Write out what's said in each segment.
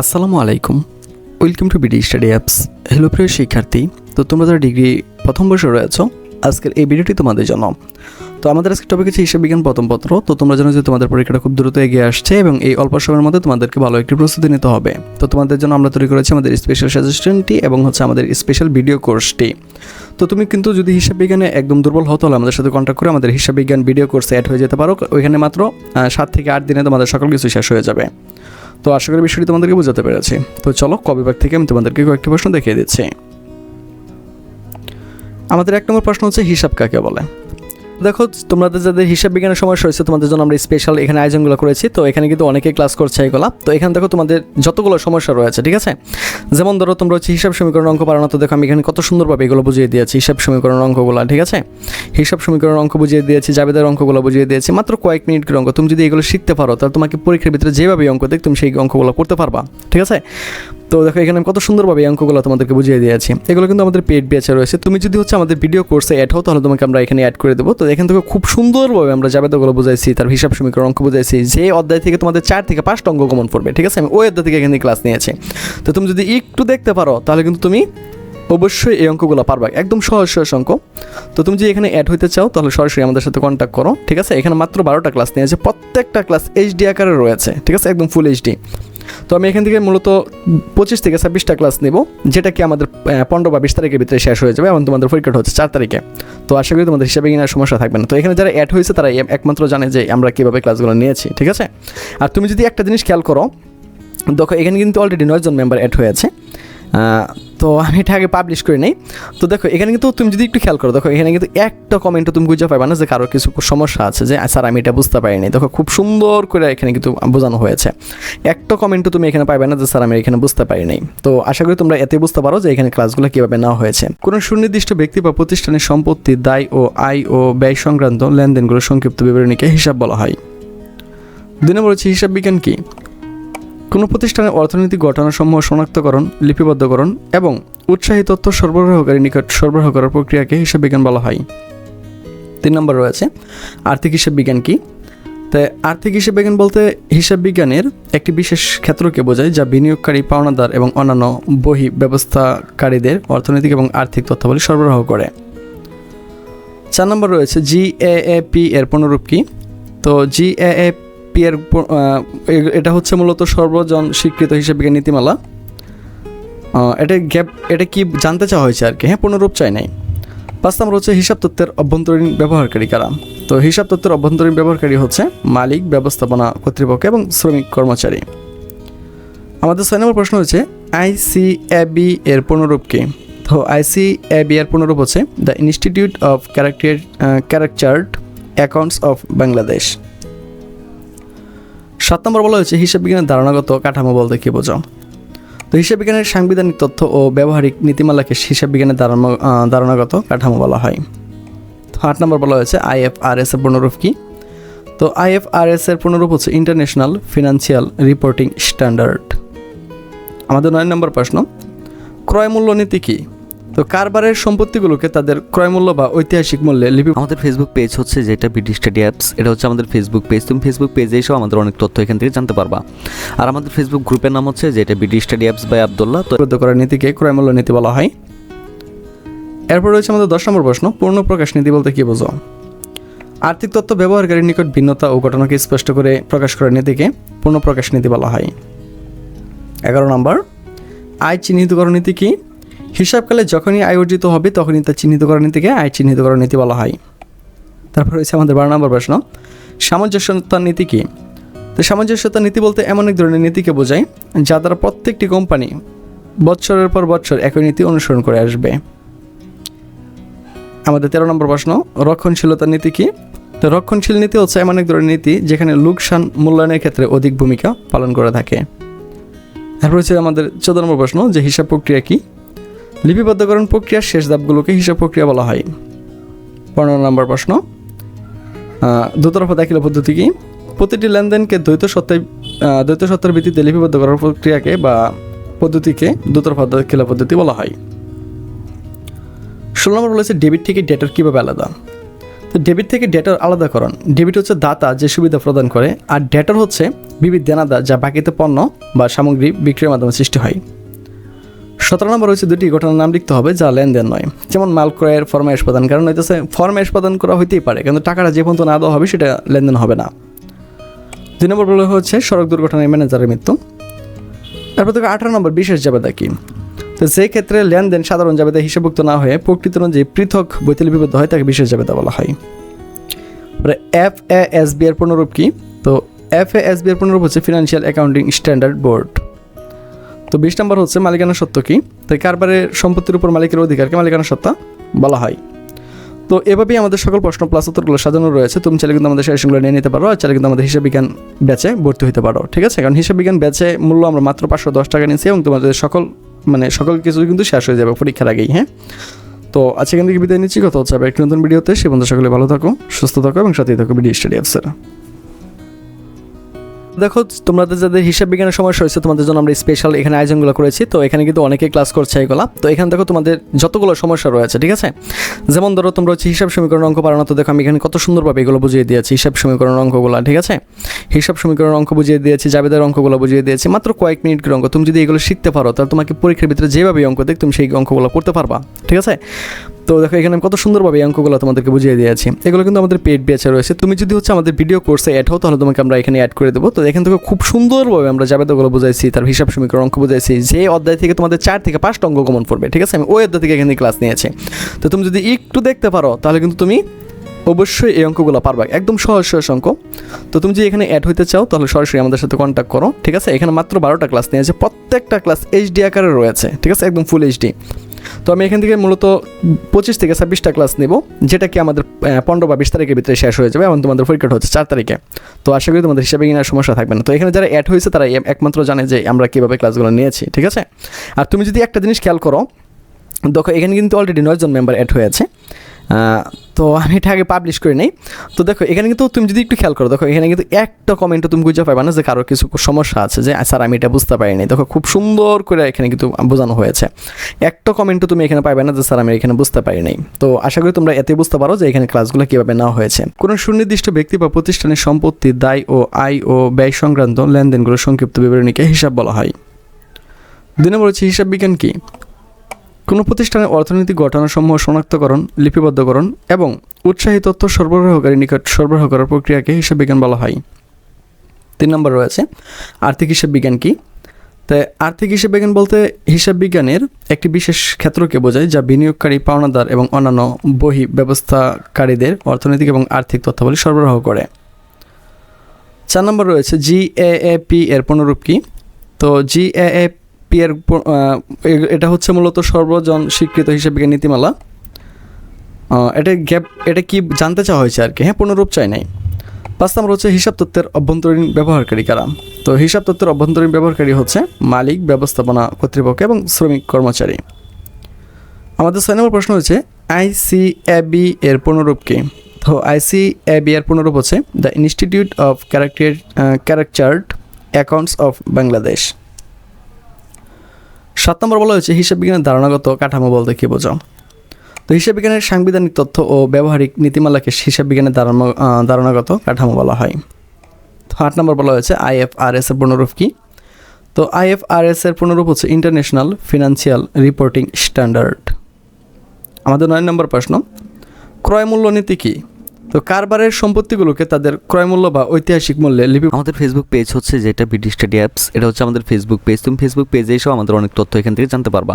আসসালামু আলাইকুম। Welcome to B D study apps hello প্রিয় শিক্ষার্থী। তো তোমরা যারা ডিগ্রি প্রথম বর্ষে রয়েছো, আজকের এই ভিডিওটি তোমাদের জন্য। তো আমাদের আজকে টপিক হচ্ছে হিসাব বিজ্ঞান প্রথম পত্র। তো তোমরা জানো যে তোমাদের পরীক্ষাটা খুব দ্রুত এগিয়ে আসছে এবং এই অল্প সময়ের মধ্যে তোমাদেরকে ভালো একটি প্রস্তুতি নিতে হবে। তো তোমাদের জন্য আমরা তৈরি করেছি আমাদের স্পেশাল সাজেশনটি এবং হচ্ছে আমাদের স্পেশাল ভিডিও কোর্সটি তো তুমি কিন্তু যদি হিসাব বিজ্ঞানে একদম দুর্বল হতো তাহলে আমাদের সাথে কন্ট্যাক্ট করে আমাদের হিসাব বিজ্ঞান ভিডিও কোর্সে অ্যাড হয়ে যেতে পারো। ওইখানে মাত্র সাত থেকে আট দিনে তোমাদের সকল কিছু শেষ হয়ে যাবে। তো আশা করি বিষয়টি তোমাদেরকে বোঝাতে পেরেছি। তো চলো কবিভাগ থেকে আমি তোমাদেরকে কয়েকটি প্রশ্ন দেখিয়ে দিচ্ছি। আমাদের এক নম্বর প্রশ্ন হচ্ছে, হিসাব কাকে বলে? দেখো, তোমাদের যাদের হিসাব বিজ্ঞানের সমস্যা হয়েছে, তোমাদের জন্য আমরা স্পেশাল এখানে আয়োজনগুলো করেছি। তো এখানে কিন্তু অনেকেই ক্লাস করছে এগুলো। তো এখানে দেখো, তোমাদের যতগুলো সমস্যা রয়েছে, ঠিক আছে? যেমন ধরো, তোমরা হচ্ছে হিসাব সমীকরণ অঙ্ক পারানো তো দেখো আমি এখানে কত সুন্দরভাবে এগুলো বুঝিয়ে দিয়েছি, হিসাব সমীকরণ অঙ্কগুলো, ঠিক আছে? হিসাব সমীকরণ অঙ্ক বুঝিয়ে দিয়েছি, জাবেদার অঙ্কগুলো বুঝিয়ে দিয়েছি, মাত্র কয়েক মিনিটের অঙ্ক। তুমি যদি এগুলো শিখতে পারো, তাহলে তোমাকে পরীক্ষার ভিতরে যেভাবে অঙ্ক দেখ তুমি সেই অঙ্কগুলো করতে পারবা, ঠিক আছে? তো দেখো, এখানে আমি কত সুন্দরভাবে এই অঙ্কগুলো তোমাদেরকে বুঝিয়ে দিয়েছি। এগুলো কিন্তু আমাদের পেড ব্যাচে রয়েছে। তুমি যদি হচ্ছে আমাদের ভিডিও কোর্সে অ্যাড হও, তাহলে তোমাকে আমরা এখানে অ্যাড করে দেবো। তো এখান থেকে খুব সুন্দরভাবে আমরা জাবেদাগুলো বুঝাইছি, তার হিসাব সমীকরণ অঙ্ক বুঝাইছি, যে অধ্যায় থেকে তোমাদের চার থেকে পাঁচটা অঙ্ক কমন পড়বে, ঠিক আছে? আমি ওই অধ্যায় থেকে এখানে ক্লাস নিয়েছি। তো তুমি যদি একটু দেখতে পারো, তাহলে কিন্তু তুমি অবশ্যই এই অঙ্কগুলো পারবা। একদম সহজ সহজ অঙ্ক। তো তুমি যদি এখানে অ্যাড হইতে চাও, তাহলে সরাসরি আমাদের সাথে কন্ট্যাক্ট করো, ঠিক আছে? এখানে মাত্র বারোটা ক্লাস নিয়ে নিয়েছে। প্রত্যেকটা ক্লাস এইচডি আকারে রয়েছে, ঠিক আছে? একদম ফুল এইচডি তো আমি এখান থেকে মূলত পঁচিশ থেকে ছাব্বিশটা ক্লাস নেব যেটা কি আমাদের পনেরো বা বিশ তারিখের ভিতরে শেষ হয়ে যাবে এবং তোমাদের পরীক্ষাটা হচ্ছে চার তারিখে। তো আশা করি তোমাদের হিসাবে কিনার সমস্যা থাকবে না। তো এখানে যারা অ্যাড হয়েছে তারা একমাত্র জানে যে আমরা কীভাবে ক্লাসগুলো নিয়েছি ঠিক আছে? আর তুমি যদি একটা জিনিস খেয়াল করো দেখো এখানে কিন্তু অলরেডি নয়জন মেম্বার অ্যাড হয়েছে আহ, তো আমি এটা আগে পাবলিশ করে নেই। তো দেখো, এখানে কিন্তু তুমি যদি একটু খেয়াল করো, দেখো, এখানে কিন্তু একটা কমেন্টও তুমি বুঝতে পারবে না যে কারোর কিছু সমস্যা আছে যে স্যার, আমি এটা বুঝতে পারিনি দেখো, খুব সুন্দর করে এখানে কিন্তু বোঝানো হয়েছে। একটা কমেন্টও তুমি এখানে পাবে না যে, স্যার, আমি এখানে বুঝতে পারিনি তো আশা করি তোমরা এতে বুঝতে পারো যে, এখানে ক্লাসগুলো কীভাবে নেওয়া হয়েছে। কোনো সুনির্দিষ্ট ব্যক্তি বা প্রতিষ্ঠানের সম্পত্তি, দায় ও আয় ও ব্যয় সংক্রান্ত লেনদেনগুলোর সংক্ষিপ্ত বিবরণীকে হিসাব বলা হয়। দুই নম্বর হচ্ছে হিসাব বিজ্ঞান কি? কোনো প্রতিষ্ঠানের অর্থনৈতিক ঘটনাসমূহ শনাক্তকরণ, লিপিবদ্ধকরণ এবং উৎসাহী তথ্য সরবরাহকারী নিকট সরবরাহ করার প্রক্রিয়াকে হিসাব বিজ্ঞান বলা হয়। তিন নম্বর রয়েছে, আর্থিক হিসাব বিজ্ঞান কি? তাই আর্থিক হিসাব বিজ্ঞান বলতে হিসাব বিজ্ঞানের একটি বিশেষ ক্ষেত্রকে বোঝায় যা বিনিয়োগকারী, পাওনাদার এবং অন্যান্য বহি ব্যবস্থাকারীদের অর্থনৈতিক এবং আর্থিক তথ্যাবলী সরবরাহ করে। চার নম্বর রয়েছে, জি এ পি এর পুনরূপ কি? তো জি এ পি এর প- আহ, এ- এটা হচ্ছে মূলত সর্বজন স্বীকৃত হিসাব নীতিমালা। এটা গ্যাপ এটা কি জানতে চাওয়া হয়েছে আর কি? হ্যাঁ পুনরূপ চাই নাই। পাঁচ নম্বর হচ্ছে হিসাব তত্ত্বের অভ্যন্তরীণ ব্যবহারকারী কারা? তো হিসাব তত্ত্বের অভ্যন্তরীণ ব্যবহারকারী হচ্ছে মালিক ব্যবস্থাপনা কর্তৃপক্ষ এবং শ্রমিক কর্মচারী। আমাদের ছয় নম্বর প্রশ্ন হচ্ছে আইসিএবি এর পুনরূপ কি? তো আইসিএবি এর পুনরূপ হচ্ছে the institute of character chartered accountants of Bangladesh সাত নম্বর বলা হয়েছে, হিসাব বিজ্ঞানের ধারণাগত কাঠামো বলতে কি বোঝো তো হিসাব বিজ্ঞানের সাংবিধানিক তথ্য ও ব্যবহারিক নীতিমালাকে হিসাব বিজ্ঞানের ধারণা ধারণাগত কাঠামো বলা হয়। তো আট নম্বর বলা হয়েছে আইএফআরএস এর পুনরূপ কি? তো আইএফআরএস এর পুনরূপ হচ্ছে ইন্টারন্যাশনাল ফিনান্সিয়াল রিপোর্টিং স্ট্যান্ডার্ড। আমাদের নয় নম্বর প্রশ্ন, ক্রয় মূল্য নীতি কি? তো কারবারের সম্পত্তিগুলোকে তাদের ক্রয় মূল্য বা ঐতিহাসিক মূল্যে লিপি আমাদের ফেসবুক পেজ হচ্ছে যেটা বিডি স্টাডি অ্যাপস এটা হচ্ছে আমাদের ফেসবুক পেজ তুমি ফেসবুক পেজে এসেও আমাদের অনেক তথ্য এখান থেকে জানতে পারবা। আর আমাদের ফেসবুক গ্রুপের নাম হচ্ছে যেটা B D study apps by Abdullah তো করার নীতিকে ক্রয় মূল্য নীতি বলা হয়। এরপর রয়েছে আমাদের দশ নম্বর প্রশ্ন পূর্ণ প্রকাশ নীতি বলতে কী বোঝো? আর্থিক তথ্য ব্যবহারকারীর নিকট ভিন্নতা ও ঘটনাকে স্পষ্ট করে প্রকাশ করার নীতিকে পূর্ণ প্রকাশ নীতি বলা হয়। এগারো নম্বর আয় চিহ্নিতকরণ নীতি কি? হিসাবকালে যখনই আয় অর্জিত হবে, তখনই তা চিহ্নিতকরণ নীতিকে আয় চিহ্নিতকরণ নীতি বলা হয়। তারপর রয়েছে আমাদের বারো নম্বর প্রশ্ন। সামঞ্জস্যতার নীতি কী? তো সামঞ্জস্যতার নীতি বলতে এমন এক ধরনের নীতিকে বোঝায়, যা দ্বারা প্রত্যেকটি কোম্পানি বছরের পর বছর একই নীতি অনুসরণ করে আসবে। আমাদের তেরো নম্বর প্রশ্ন রক্ষণশীলতার নীতি কী? তো রক্ষণশীল নীতি হচ্ছে এমন এক ধরনের নীতি যেখানে লোকসান মূল্যায়নের ক্ষেত্রে অধিক ভূমিকা পালন করে থাকে। তারপর হচ্ছে আমাদের চোদ্দ নম্বর প্রশ্ন, যে হিসাব প্রক্রিয়া কি? লিপিবদ্ধকরণ প্রক্রিয়ার শেষ ধাপগুলোকে হিসাব প্রক্রিয়া বলা হয়। পনেরো নম্বর প্রশ্ন আহ, দুতরফা দাখিলা পদ্ধতি কি? প্রতিটি লেনদেনকে দ্বৈত সত্তায় দ্বৈত সত্তার ভিত্তিতে লিপিবদ্ধ করার প্রক্রিয়াকে বা পদ্ধতিকে দুতরফা দাখিলা পদ্ধতি বলা হয়। ষোলো নম্বর বলেছে ডেবিট থেকে ডেটার কীভাবে আলাদা? তো ডেবিট থেকে ডেটার আলাদাকরণ ডেবিট হচ্ছে দাতা যে সুবিধা প্রদান করে আর ডেটার হচ্ছে বিবিধ দেনাদার যা বাকিতে পণ্য বা সামগ্রী বিক্রির মাধ্যমে সৃষ্টি হয়। সতেরো নম্বর হচ্ছে দুটি ঘটনার নাম লিখতে হবে যা লেনদেন নয়। যেমন মাল ক্রয়ের ফরমাইশ প্রদান কারণ হইতেছে ফরমাইশ প্রদান করা হইতেই পারে, কিন্তু টাকাটা যে পর্যন্ত না দেওয়া হবে সেটা লেনদেন হবে না। দুই নম্বর বলে হচ্ছে সড়ক দুর্ঘটনায় ম্যানেজারের মৃত্যু। তারপর থেকে আঠারো নম্বর, বিশেষ জাবেদা কি? তো সেই ক্ষেত্রে লেনদেন সাধারণ জাবেদা হিসাবভুক্ত না হয়ে প্রকৃত অনুযায়ী পৃথক বৈতলি বিবদ্ধ হয়, তাকে বিশেষ জাবেদা বলা হয়। এফ এ এস বি এর পুনরূপ কি? তো এফ এ এস বি এর পুনরূপ হচ্ছে ফিনান্সিয়াল অ্যাকাউন্টিং স্ট্যান্ডার্ড বোর্ড তো বিশ নম্বর হচ্ছে মালিকানা সত্য কি? তাই কারবারের সম্পত্তির উপর মালিকের অধিকারকে মালিকানা সত্তা বলা হয়। তো এভাবেই আমাদের সকল প্রশ্ন প্লাস উত্তরগুলো সাজানো রয়েছে। তুমি চাইলে কিন্তু আমাদের সেশনগুলো নিয়ে নিতে পারো আর চাইলে কিন্তু আমাদের হিসাব বিজ্ঞান ব্যাচে ভর্তি হতে পারো। ঠিক আছে? কারণ হিসাব বিজ্ঞান ব্যাচে মূল্য আমরা মাত্র পাঁচশো দশ টাকা নিয়েছি এবং তোমাদের সকল মানে সকল কিছু কিন্তু শেষ হয়ে যাবে পরীক্ষার আগেই হ্যাঁ? তো আজকে থেকে বিদায় নিচ্ছি। কথা হচ্ছে একটি নতুন ভিডিওতে সে বন্ধু সকলে ভালো থাকো, সুস্থ থাকো এবং সাথেই থাকো বিডি স্টাডি অফিসার দেখো, তোমাদের যাদের হিসাব বিজ্ঞানের সমস্যা হয়েছে তোমাদের জন্য আমরা স্পেশাল এখানে আয়োজনগুলো করেছি। তো এখানে কিন্তু অনেকে ক্লাস করছে এগুলা। তো এখানে দেখো, তোমাদের যতগুলো সমস্যা রয়েছে, ঠিক আছে? যেমন ধরো, তোমরা হচ্ছে হিসাব সমীকরণ অঙ্ক পারো না, তো দেখো, আমি এখানে কত সুন্দরভাবে এগুলো বুঝিয়ে দিয়েছি, হিসাব সমীকরণ অঙ্কগুলো, ঠিক আছে? হিসাব সমীকরণ অঙ্ক বুঝিয়ে দিয়েছি, জাবেদের অঙ্কগুলো বুঝিয়ে দিয়েছি, মাত্র কয়েক মিনিট অঙ্ক। তুমি যদি এগুলো শিখতে পারো, তাহলে তোমাকে পরীক্ষার ভিতরে যেভাবে অঙ্ক দেখ তুমি সেই অঙ্কগুলো করতে পারবা, ঠিক আছে? তো দেখো, এখানে আমি কত সুন্দরভাবে এই অঙ্কগুলো তোমাদেরকে বুঝিয়ে দিয়েছি। এগুলো কিন্তু আমাদের পেড বেচে রয়েছে। তুমি যদি হচ্ছে আমাদের ভিডিও কোর্সে অ্যাড হও, তাহলে তোমাকে আমরা এখানে অ্যাড করে দেবো। তো এখান থেকে খুব সুন্দরভাবে আমরা জাবেদাগুলো বুঝাইছি, তার হিসাব সমীকরণ অঙ্ক বুঝাইছি, যে অধ্যায় থেকে তোমাদের চার থেকে পাঁচটা অঙ্ক কমন পড়বে, ঠিক আছে? আমি ওই অধ্যায় থেকে এখানে ক্লাস নিয়েছি। তো তুমি যদি একটু দেখতে পারো, তাহলে কিন্তু তুমি অবশ্যই এই অঙ্কগুলো পারবা। একদম সহজ সহজ অঙ্ক। তো তুমি যদি এখানে অ্যাড হইতে চাও, তাহলে সরাসরি আমাদের সাথে কন্ট্যাক্ট করো, ঠিক আছে? এখানে মাত্র বারোটা ক্লাস নিয়েছে। প্রত্যেকটা ক্লাস এইচডি আকারে রয়েছে, ঠিক আছে? একদম ফুল এইচডি তো আমি এখান থেকে মূলত পঁচিশ থেকে ছাব্বিশটা ক্লাস নেব, যেটা কি আমাদের পনেরো বা বিশ তারিখের ভিতরে শেষ হয়ে যাবে এবং তোমাদের পরীক্ষাটা হচ্ছে চার তারিখে। তো আশা করি তোমাদের হিসাবে কিনার সমস্যা থাকবে না। তো এখানে যারা অ্যাড হয়েছে, তারা একমাত্র জানে যে আমরা কীভাবে ক্লাসগুলো নিয়েছি, ঠিক আছে? আর তুমি যদি একটা জিনিস খেয়াল করো, দেখো এখানে কিন্তু অলরেডি নয়জন মেম্বার অ্যাড হয়েছে তো আমি এটা আগে পাবলিশ করে নেই। তো দেখো, এখানে কিন্তু তুমি যদি একটু খেয়াল করো, দেখো, এখানে কিন্তু একটা কমেন্টও তুমি বুঝতে পারবে না যে কারও কিছু সমস্যা আছে যে, স্যার, আমি এটা বুঝতে পারিনি। দেখো, খুব সুন্দর করে এখানে কিন্তু বোঝানো হয়েছে। একটা কমেন্টও তুমি এখানে পাবে না যে, স্যার, আমি এখানে বুঝতে পারি পারিনি তো আশা করি তোমরা এতে বুঝতে পারো যে, এখানে ক্লাসগুলো কীভাবে নেওয়া হয়েছে। কোনো সুনির্দিষ্ট ব্যক্তি বা প্রতিষ্ঠানের সম্পত্তি, দায় ও আয় ও ব্যয় সংক্রান্ত লেনদেনগুলো সংক্ষিপ্ত বিবরণীকে হিসাব বলা হয়। দুই নম্বর হচ্ছে হিসাব বিজ্ঞান কী? কোনো প্রতিষ্ঠানের অর্থনৈতিক ঘটনাসমূহ শনাক্তকরণ, লিপিবদ্ধকরণ এবং উৎসাহী তথ্য সরবরাহকারী নিকট সরবরাহ করার প্রক্রিয়াকে হিসাব বিজ্ঞান বলা হয়। তিন নম্বর রয়েছে, আর্থিক হিসাব বিজ্ঞান কি? তাই আর্থিক হিসাব বিজ্ঞান বলতে হিসাব বিজ্ঞানের একটি বিশেষ ক্ষেত্রকে বোঝায় যা বিনিয়োগকারী, পাওনাদার এবং অন্যান্য বহি ব্যবস্থাকারীদের অর্থনৈতিক এবং আর্থিক তথ্যাবলী সরবরাহ করে। চার নম্বর রয়েছে, জি এ এ পি এর পুনরূপ কি? তো জি এ এ পি এর প- আহ, এ- এটা হচ্ছে মূলত সর্বজন স্বীকৃত হিসাব নীতিমালা। এটা গ্যাপ এটা কি জানতে চাওয়া হয়েছে আর কি? হ্যাঁ পুনরূপ চাই নাই। পাঁচ নম্বর হচ্ছে হিসাব তত্ত্বের অভ্যন্তরীণ ব্যবহারকারী কারা? তো হিসাব তত্ত্বের অভ্যন্তরীণ ব্যবহারকারী হচ্ছে মালিক ব্যবস্থাপনা কর্তৃপক্ষ এবং শ্রমিক কর্মচারী। আমাদের ছয় নম্বর প্রশ্ন হচ্ছে আইসিএবি এর পুনরূপ কি? তো আইসিএবি এর পুনরূপ হচ্ছে the institute of character chartered accountants of Bangladesh সাত নম্বর বলা হয়েছে, হিসাব বিজ্ঞানের ধারণাগত কাঠামো বলতে কী বোঝো তো হিসাব বিজ্ঞানের সাংবিধানিক তথ্য ও ব্যবহারিক নীতিমালাকে হিসাব বিজ্ঞানের ধারণা ধারণাগত কাঠামো বলা হয়। তো আট নম্বর বলা হয়েছে আইএফআরএস এর পুনরূপ কি? তো আইএফআরএস এর পুনরূপ হচ্ছে ইন্টারন্যাশনাল ফিনান্সিয়াল রিপোর্টিং স্ট্যান্ডার্ড। আমাদের নয় নম্বর প্রশ্ন, ক্রয় মূল্য নীতি কী? তো কারবারের সম্পত্তিগুলোকে তাদের ক্রয় মূল্য বা ঐতিহাসিক মূল্যে লিপি আমাদের ফেসবুক পেজ হচ্ছে যেটা বিডি স্টাডি অ্যাপস এটা হচ্ছে আমাদের ফেসবুক পেজ তুমি ফেসবুক পেজে এসেও আমাদের অনেক তথ্য এখান থেকে জানতে পারবা।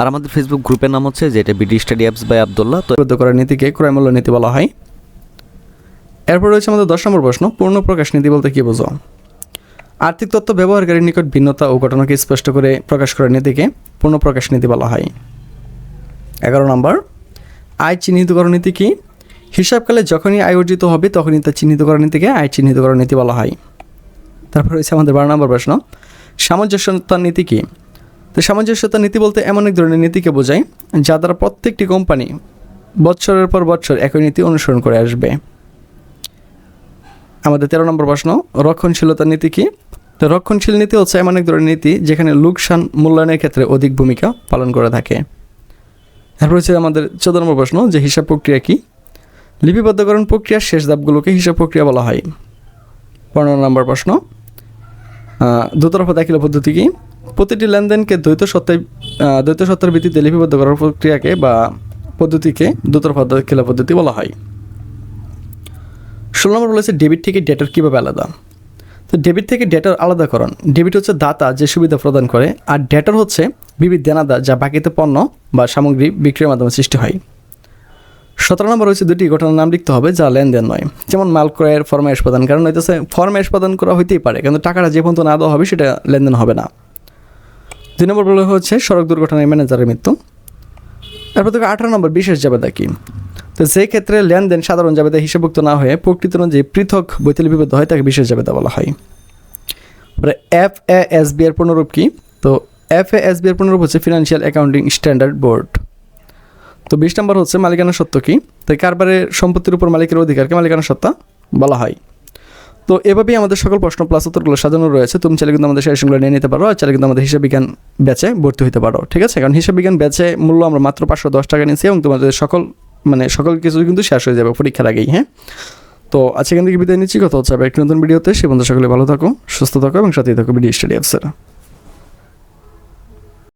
আর আমাদের ফেসবুক গ্রুপের নাম হচ্ছে যেটা B D study apps by Abdullah তো করার নীতিকে ক্রয় মূল্য নীতি বলা হয়। এরপর রয়েছে আমাদের দশ নম্বর প্রশ্ন পূর্ণ প্রকাশ নীতি বলতে কী বোঝো? আর্থিক তথ্য ব্যবহারকারীর নিকট ভিন্নতা ও ঘটনাকে স্পষ্ট করে প্রকাশ করার নীতিকে পূর্ণ প্রকাশ নীতি বলা হয়। এগারো নম্বর আয় চিহ্নিতকরণ নীতি কি? হিসাবকালে যখনই আয় অর্জিত হবে, তখনই তা চিহ্নিতকরণ নীতিকে আয় চিহ্নিতকরণ নীতি বলা হয়। তারপর রয়েছে আমাদের বারো নম্বর প্রশ্ন। সামঞ্জস্যতার নীতি কি? তো সামঞ্জস্যতার নীতি বলতে এমন এক ধরনের নীতিকে বোঝায়, যা দ্বারা প্রত্যেকটি কোম্পানি বৎসরের পর বছর একই নীতি অনুসরণ করে আসবে। আমাদের তেরো নম্বর প্রশ্ন রক্ষণশীলতার নীতি কী? তো রক্ষণশীল নীতি হচ্ছে এমন এক ধরনের নীতি যেখানে লোকসান মূল্যায়নের ক্ষেত্রে অধিক ভূমিকা পালন করে থাকে। তারপর হচ্ছে আমাদের চোদ্দ নম্বর প্রশ্ন, যে হিসাব প্রক্রিয়া কি? লিপিবদ্ধকরণ প্রক্রিয়ার শেষ ধাপগুলোকে হিসাব প্রক্রিয়া বলা হয়। পনেরো নম্বর প্রশ্ন। দুতরফা দাখিলা পদ্ধতি কি? প্রতিটি লেনদেনকে দ্বৈত সত্তায় দ্বৈত সত্তার ভিত্তিতে লিপিবদ্ধ করার প্রক্রিয়াকে বা পদ্ধতিকে দুতরফা দাখিলা পদ্ধতি বলা হয়। ষোলো নম্বর বলেছে ডেবিট থেকে ডেটার কীভাবে আলাদা? তো ডেবিট থেকে ডেটার আলাদাকরণ। ডেবিট হচ্ছে দাতা যে সুবিধা প্রদান করে, আর ডেটার হচ্ছে বিবিধ দেনাদা যা বাকিতে পণ্য বা সামগ্রী বিক্রির মাধ্যমে সৃষ্টি হয়। সতেরো নম্বর হচ্ছে দুটি ঘটনার নাম লিখতে হবে যা লেনদেন নয়। যেমন মাল ক্রয়ের ফরমাইশ প্রদান কারণ হইতেছে ফরমাইশ প্রদান করা হইতেই পারে, কিন্তু টাকাটা যে পর্যন্ত না দেওয়া হবে সেটা লেনদেন হবে না। দুই নম্বর বলে হচ্ছে সড়ক দুর্ঘটনায় ম্যানেজারের মৃত্যু। তারপর থেকে আঠারো নম্বর, বিশেষ জাবেদা কি? তো সেই ক্ষেত্রে লেনদেন সাধারণ জাবেদা হিসেবভুক্ত না হয়ে প্রকৃত অনুযায়ী পৃথক বৈতলি বিবদ্ধ হয়, তাকে বিশেষ জাবেদা বলা হয়। এফ এ এস বি এর পূর্ণরূপ কি? তো এফ এ এস বি এর পূর্ণরূপ হচ্ছে ফিনান্সিয়াল অ্যাকাউন্টিং স্ট্যান্ডার্ড বোর্ড তো বিশ নম্বর হচ্ছে মালিকানা সত্য কি? তাই কারবারের সম্পত্তির উপর মালিকের অধিকারকে মালিকানা সত্তা বলা হয়। তো এভাবেই আমাদের সকল প্রশ্ন প্লাস উত্তরগুলো সাজানো রয়েছে। তুমি চাইলে কিন্তু আমাদের সেশনগুলো নিয়ে নিতে পারো, আর চাইলে কিন্তু আমাদের হিসাব বিজ্ঞান ব্যাচে ভর্তি হতে পারো। ঠিক আছে? কারণ হিসাব বিজ্ঞান ব্যাচে মূল্য আমরা মাত্র পাঁচশো দশ টাকা নিয়েছি এবং তোমাদের সকল মানে সকল কিছু কিন্তু শেষ হয়ে যাবে পরীক্ষার আগেই হ্যাঁ? তো আজকে থেকে বিদায় নিচ্ছি। কথা হচ্ছে একটি নতুন ভিডিওতে সে বন্ধু সকলে ভালো থাকো, সুস্থ থাকো এবং সাথেই থাকো ভিডিও স্টাডি অফিসার